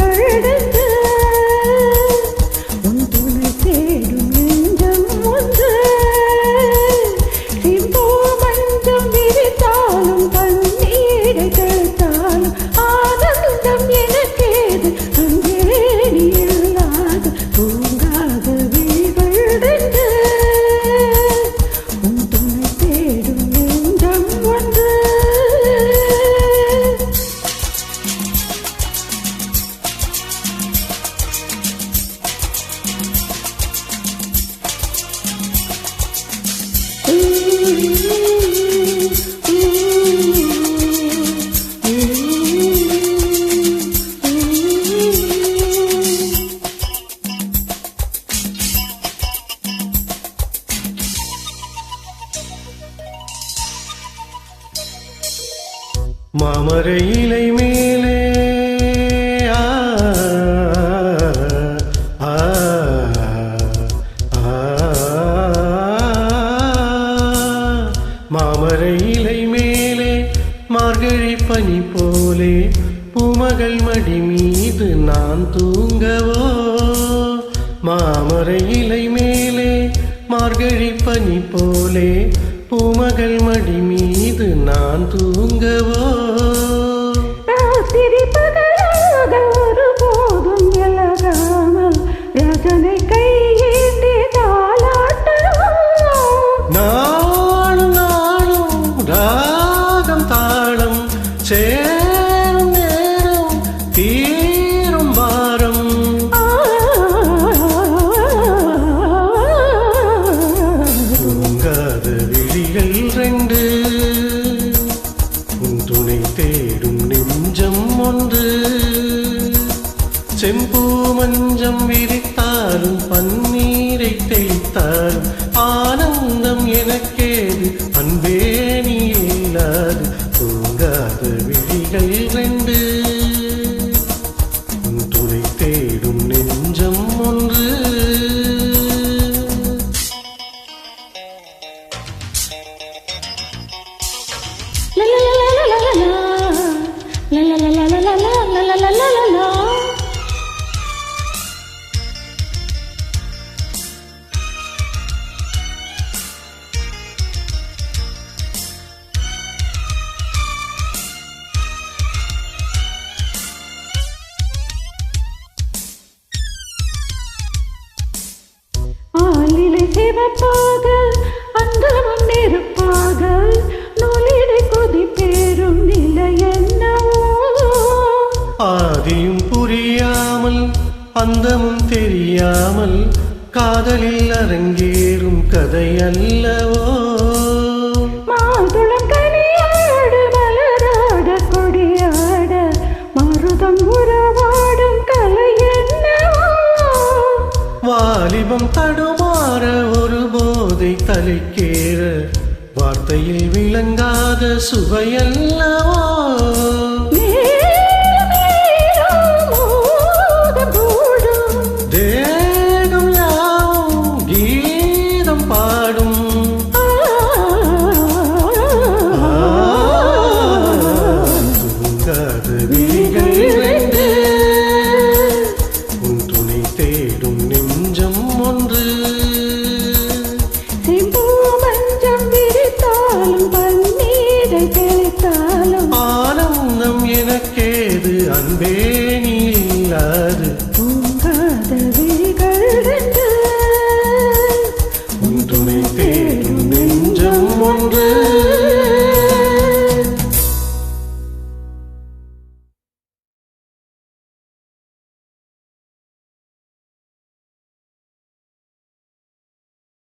வருட மாமரை இலை மேலே. ஆ, மாமரை இலை மேலே மார்கழி பனி போலே பூமகள் மடி மீது நான் தூங்கவோ. மாமரை இலை மேலே மார்கழி பனி போலே பூமகள் மடி மீது நான் தூங்கவோ? நாளும் நாளும் ராகம் தாளம் சேரும் தேடும் நெஞ்சம் ஒன்று. செம்பூ மஞ்சம் விரித்தாலும் பன்னீரை தேய்த்தாலும் ஆனந்தம் எனக்கேது சிவப்பாக ஆதியும் புரியாமல் அந்தமும் தெரியாமல் காதலில் அரங்கேறும் கதை அல்லவோ? வாலிபம் தடுமாற ஒரு போதை தலைக்கேற வார்த்தையில் விளங்காத சுவையல்லவோ